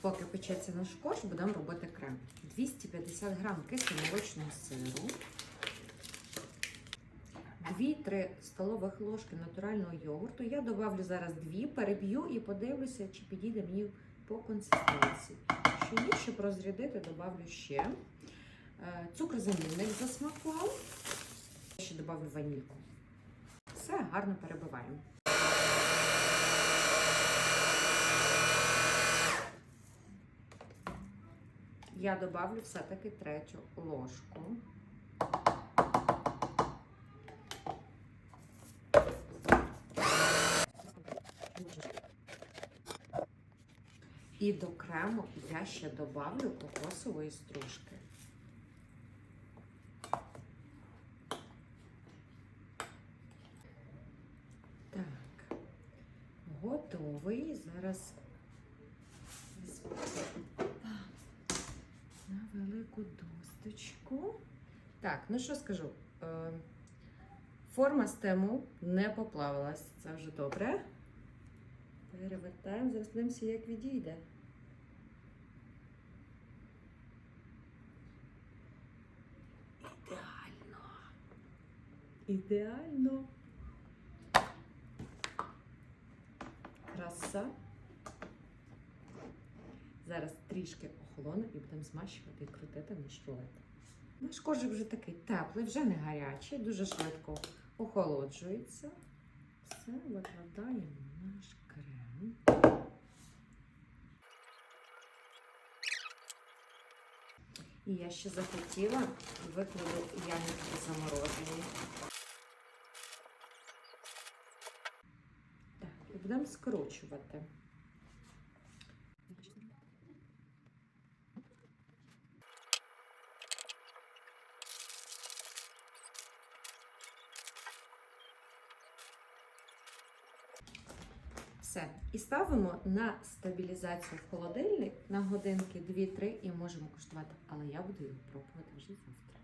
Поки печеться наш корж, будемо робити крем. 250 грам кисломолочного сиру, 2-3 столових ложки натурального йогурту. Я добавлю зараз 2, переб'ю і подивлюся, чи підійде мені по консистенції. Що є, щоб розрядити, добавлю ще. Е, Цукрозамінник за смаком. Ще добавлю ванільку. Все гарно перебиваємо. Я добавлю все-таки третю ложку. І до крему я ще добавлю кокосової стружки. Так, готовий. Зараз велику досточку. Так, ну що скажу? Е, Форма стему не поплавилась. Це вже добре. Перевертаємо, зараз подивимося, як відійде. Ідеально. Ідеально. Краса. Зараз трішки охолоне і будемо змащувати і крутити наш рулет. Наш коржик вже такий теплий, вже не гарячий, дуже швидко охолоджується. Все, викладаємо наш крем. І я ще захотіла викладу ягідки заморожені. Так, і будемо скручувати. Все. І ставимо на стабілізацію в холодильник на годинки 2-3 і можемо куштувати. Але я буду його пробувати вже завтра.